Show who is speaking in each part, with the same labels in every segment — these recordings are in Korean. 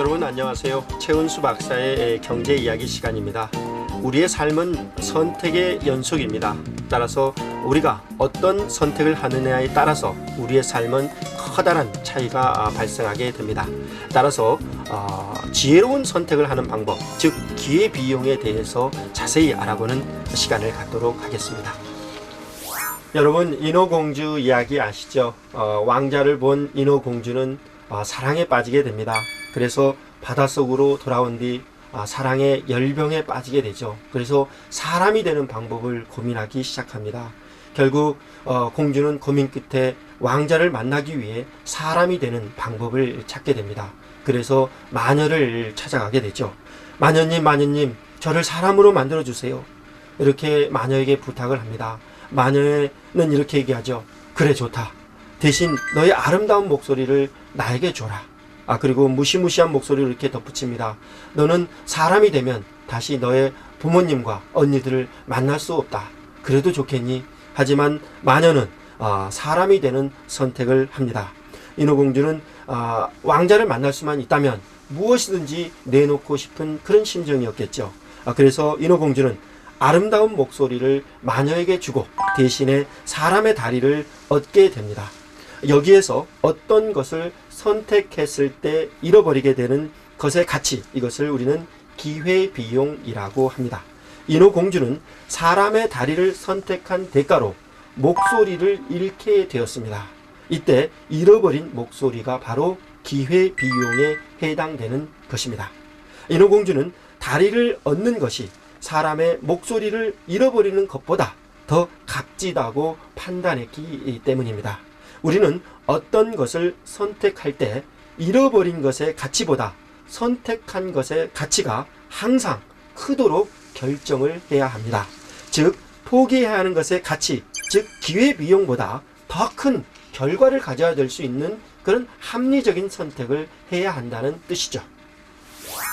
Speaker 1: 안녕하세요. 최은수 박사의 경제 이야기 시간입니다. 우리의 삶은 선택의 연속입니다. 따라서 우리가 어떤 선택을 하느냐에 따라서 우리의 삶은 커다란 차이가 발생하게 됩니다. 따라서 어, 지혜로운 선택을 하는 방법, 즉 기회 비용에 대해서 자세히 알아보는 시간을 갖도록 하겠습니다. 여러분 인어공주 이야기 아시죠? 어, 왕자를 본 인어공주는 어, 사랑에 빠지게 됩니다. 그래서 바닷속으로 돌아온 뒤 아, 사랑의 열병에 빠지게 되죠. 그래서 사람이 되는 방법을 고민하기 시작합니다. 결국 어, 공주는 고민 끝에 왕자를 만나기 위해 사람이 되는 방법을 찾게 됩니다. 그래서 마녀를 찾아가게 되죠. 마녀님, 마녀님, 저를 사람으로 만들어 주세요. 이렇게 마녀에게 부탁을 합니다. 마녀는 이렇게 얘기하죠. 그래 좋다. 대신 너의 아름다운 목소리를 나에게 줘라. 아 그리고 무시무시한 목소리를 이렇게 덧붙입니다. 너는 사람이 되면 다시 너의 부모님과 언니들을 만날 수 없다. 그래도 좋겠니? 하지만 마녀는 아, 사람이 되는 선택을 합니다. 인어공주는 아, 왕자를 만날 수만 있다면 무엇이든지 내놓고 싶은 그런 심정이었겠죠. 아, 그래서 인어공주는 아름다운 목소리를 마녀에게 주고 대신에 사람의 다리를 얻게 됩니다. 여기에서 어떤 것을 선택했을 때 잃어버리게 되는 것의 가치, 이것을 우리는 기회비용이라고 합니다. 인어공주는 사람의 다리를 선택한 대가로 목소리를 잃게 되었습니다. 이때 잃어버린 목소리가 바로 기회비용에 해당되는 것입니다. 인어공주는 다리를 얻는 것이 사람의 목소리를 잃어버리는 것보다 더 값지다고 판단했기 때문입니다. 우리는 어떤 것을 선택할 때 잃어버린 것의 가치보다 선택한 것의 가치가 항상 크도록 결정을 해야 합니다. 즉, 포기해야 하는 것의 가치, 즉, 기회비용보다 더 큰 결과를 가져야 될 수 있는 그런 합리적인 선택을 해야 한다는 뜻이죠.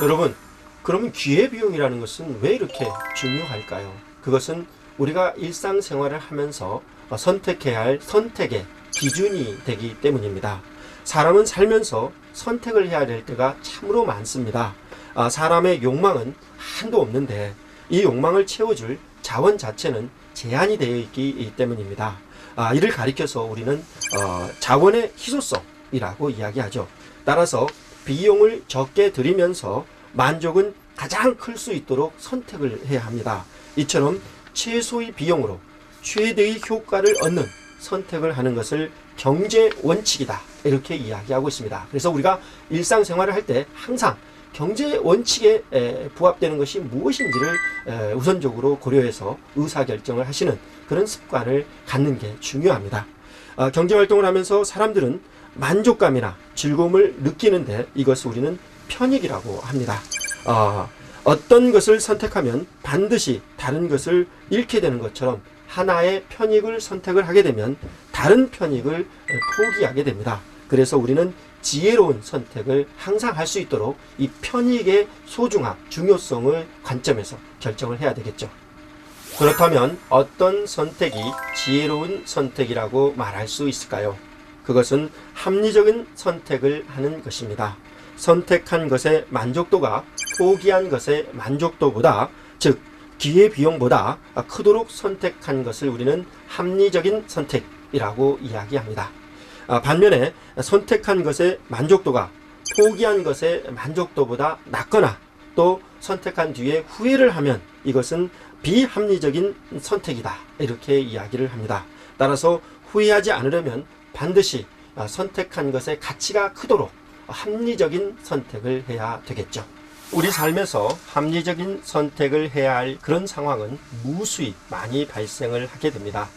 Speaker 1: 여러분, 그러면 기회비용이라는 것은 왜 이렇게 중요할까요? 그것은 우리가 일상생활을 하면서 선택해야 할 선택의 기준이 되기 때문입니다. 사람은 살면서 선택을 해야 될 때가 참으로 많습니다. 아, 사람의 욕망은 한도 없는데 이 욕망을 채워줄 자원 자체는 제한이 되어 있기 때문입니다. 아, 이를 가리켜서 우리는 어, 자원의 희소성이라고 이야기하죠. 따라서 비용을 적게 들이면서 만족은 가장 클 수 있도록 선택을 해야 합니다. 이처럼 최소의 비용으로 최대의 효과를 얻는 선택을 하는 것을 경제 원칙이다. 이렇게 이야기하고 있습니다. 그래서 우리가 일상생활을 할 때 항상 경제 원칙에 에, 부합되는 것이 무엇인지를 에, 우선적으로 고려해서 의사결정을 하시는 그런 습관을 갖는 게 중요합니다. 아, 경제활동을 하면서 사람들은 만족감이나 즐거움을 느끼는데 이것을 우리는 편익이라고 합니다. 어, 어떤 것을 선택하면 반드시 다른 것을 잃게 되는 것처럼 하나의 편익을 선택을 하게 되면 다른 편익을 포기하게 됩니다. 그래서 우리는 지혜로운 선택을 항상 할 수 있도록 이 편익의 소중함, 중요성을 관점에서 결정을 해야 되겠죠. 그렇다면 어떤 선택이 지혜로운 선택이라고 말할 수 있을까요? 그것은 합리적인 선택을 하는 것입니다. 선택한 것의 만족도가 포기한 것의 만족도보다 즉 기회 비용보다 크도록 선택한 것을 우리는 합리적인 선택이라고 이야기합니다. 아, 반면에 선택한 것의 만족도가 포기한 것의 만족도보다 낮거나 또 선택한 뒤에 후회를 하면 이것은 비합리적인 선택이다. 이렇게 이야기를 합니다. 따라서 후회하지 않으려면 반드시 아, 선택한 것의 가치가 크도록 합리적인 선택을 해야 되겠죠. 우리 삶에서 합리적인 선택을 해야 할 그런 상황은 무수히 많이 발생을 하게 됩니다.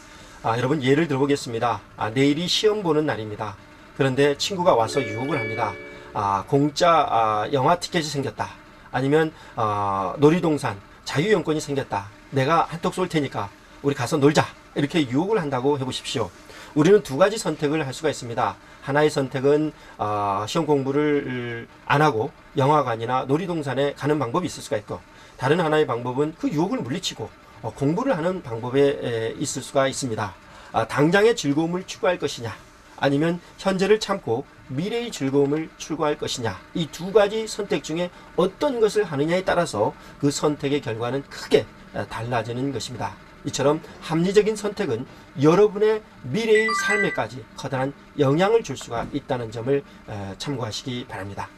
Speaker 1: 아, 여러분 예를 들어보겠습니다. 아, 내일이 시험 보는 날입니다. 그런데 친구가 와서 유혹을 합니다. 아, 공짜 아, 영화 티켓이 생겼다. 아니면 아, 놀이동산 자유이용권이 생겼다. 내가 한턱 쏠 테니까 우리 가서 놀자. 이렇게 유혹을 한다고 해보십시오. 우리는 두 가지 선택을 할 수가 있습니다. 하나의 선택은 어, 시험 공부를 안 하고 영화관이나 놀이동산에 가는 방법이 있을 수가 있고 다른 하나의 방법은 그 유혹을 물리치고 어, 공부를 하는 방법에 에, 있을 수가 있습니다. 아, 당장의 즐거움을 추구할 것이냐 아니면 현재를 참고 미래의 즐거움을 추구할 것이냐 이 두 가지 선택 중에 어떤 것을 하느냐에 따라서 그 선택의 결과는 크게 어, 달라지는 것입니다. 이처럼 합리적인 선택은 여러분의 미래의 삶에까지 커다란 영향을 줄 수가 있다는 점을 어, 참고하시기 바랍니다.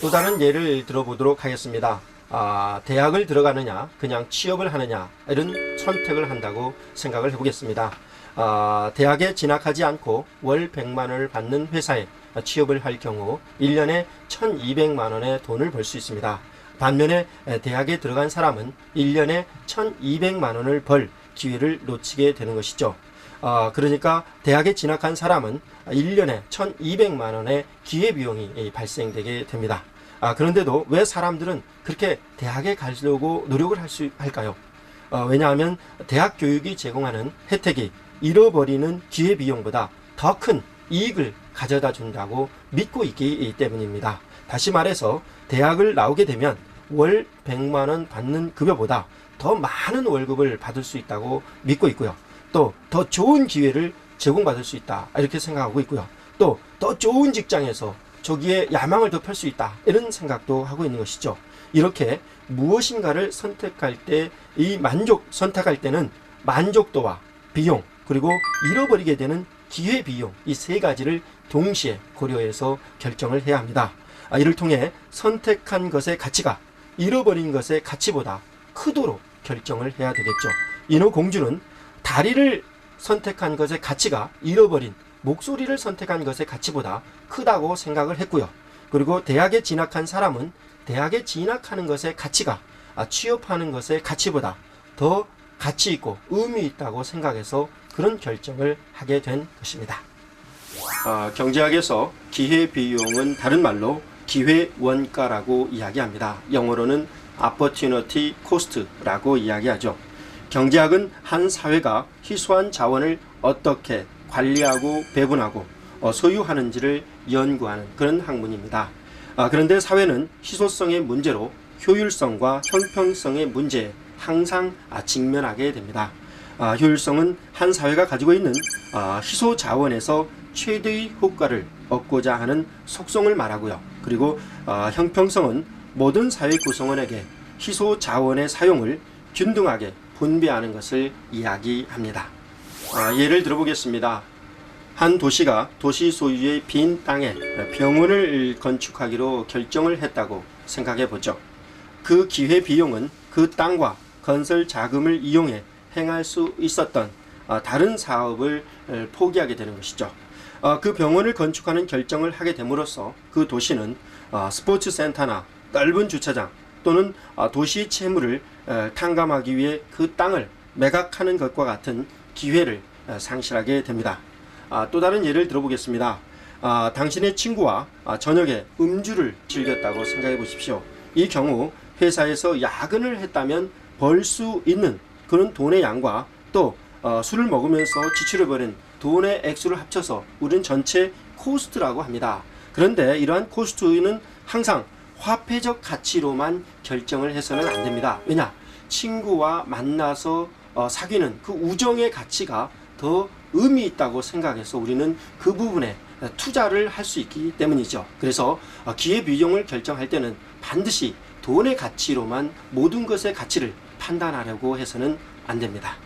Speaker 1: 또 다른 예를 들어보도록 하겠습니다. 아, 대학을 들어가느냐, 그냥 취업을 하느냐, 이런 선택을 한다고 생각을 해보겠습니다. 아, 대학에 진학하지 않고 월 100만 원을 받는 회사에 취업을 할 경우 1년에 1200만 원의 돈을 벌 수 있습니다. 반면에 에, 대학에 들어간 사람은 1년에 1200만 원을 벌 기회를 놓치게 되는 것이죠. 아, 그러니까 대학에 진학한 사람은 1년에 1200만 원의 기회비용이 이, 발생되게 됩니다. 아, 그런데도 왜 사람들은 그렇게 대학에 가려고 노력을 할 수 할까요? 어, 왜냐하면 대학 교육이 제공하는 혜택이 잃어버리는 기회비용보다 더 큰 이익을 가져다 준다고 믿고 있기 때문입니다. 다시 말해서 대학을 나오게 되면 월 100만 원 받는 급여보다 더 많은 월급을 받을 수 있다고 믿고 있고요. 또 더 좋은 기회를 제공받을 수 있다. 이렇게 생각하고 있고요. 또 더 좋은 직장에서 저기에 야망을 더 펼 수 있다. 이런 생각도 하고 있는 것이죠. 이렇게 무엇인가를 선택할 때 이 만족 선택할 때는 만족도와 비용 그리고 잃어버리게 되는 기회 비용 이 세 가지를 동시에 고려해서 결정을 해야 합니다. 아, 이를 통해 선택한 것의 가치가 잃어버린 것의 가치보다 크도록 결정을 해야 되겠죠. 인호 공주는 다리를 선택한 것의 가치가 잃어버린 목소리를 선택한 것의 가치보다 크다고 생각을 했고요. 그리고 대학에 진학한 사람은 대학에 진학하는 것의 가치가 아, 취업하는 것의 가치보다 더 가치 있고 의미 있다고 생각해서 그런 결정을 하게 된 것입니다. 아, 경제학에서 기회 비용은 다른 말로 기회 원가라고 이야기합니다. 영어로는 opportunity cost라고 이야기하죠. 경제학은 한 사회가 희소한 자원을 어떻게 관리하고 배분하고 어, 소유하는지를 연구하는 그런 학문입니다. 아, 그런데 사회는 희소성의 문제로 효율성과 형평성의 문제에 항상 아, 직면하게 됩니다. 아, 효율성은 한 사회가 가지고 있는 아, 희소 자원에서 최대의 효과를 얻고자 하는 속성을 말하고요. 그리고 아, 형평성은 모든 사회 구성원에게 희소 자원의 사용을 균등하게 분배하는 것을 이야기합니다. 아, 예를 들어보겠습니다. 한 도시가 도시 소유의 빈 땅에 병원을 건축하기로 결정을 했다고 생각해 보죠. 그 기회 비용은 그 땅과 건설 자금을 이용해 행할 수 있었던 아, 다른 사업을 에, 포기하게 되는 것이죠. 아, 그 병원을 건축하는 결정을 하게 됨으로써 그 도시는 아, 스포츠 센터나 넓은 주차장 또는 아, 도시 채무를 에, 탕감하기 위해 그 땅을 매각하는 것과 같은 기회를 에, 상실하게 됩니다. 아, 또 다른 예를 들어보겠습니다. 아, 당신의 친구와 아, 저녁에 음주를 즐겼다고 생각해 보십시오. 이 경우 회사에서 야근을 했다면 벌 수 있는 그런 돈의 양과 또 어, 술을 먹으면서 지출해 버린 돈의 액수를 합쳐서 우리는 전체 코스트라고 합니다. 그런데 이러한 코스트는 항상 화폐적 가치로만 결정을 해서는 안 됩니다. 왜냐? 친구와 만나서 어, 사귀는 그 우정의 가치가 더 의미 있다고 생각해서 우리는 그 부분에 투자를 할 수 있기 때문이죠. 그래서 어, 기회 비용을 결정할 때는 반드시 돈의 가치로만 모든 것의 가치를 판단하려고 해서는 안 됩니다.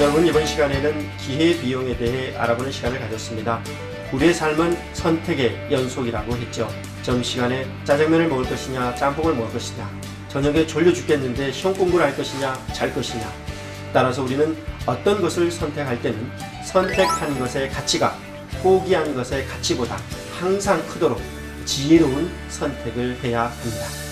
Speaker 1: 여러분 이번 시간에는 기회 비용에 대해 알아보는 시간을 가졌습니다. 우리의 삶은 선택의 연속이라고 했죠. 점심시간에 짜장면을 먹을 것이냐, 짬뽕을 먹을 것이냐, 저녁에 졸려 죽겠는데 시험 공부를 할 것이냐, 잘 것이냐. 따라서 우리는 어떤 것을 선택할 때는 선택한 것의 가치가 포기한 것의 가치보다 항상 크도록 지혜로운 선택을 해야 합니다.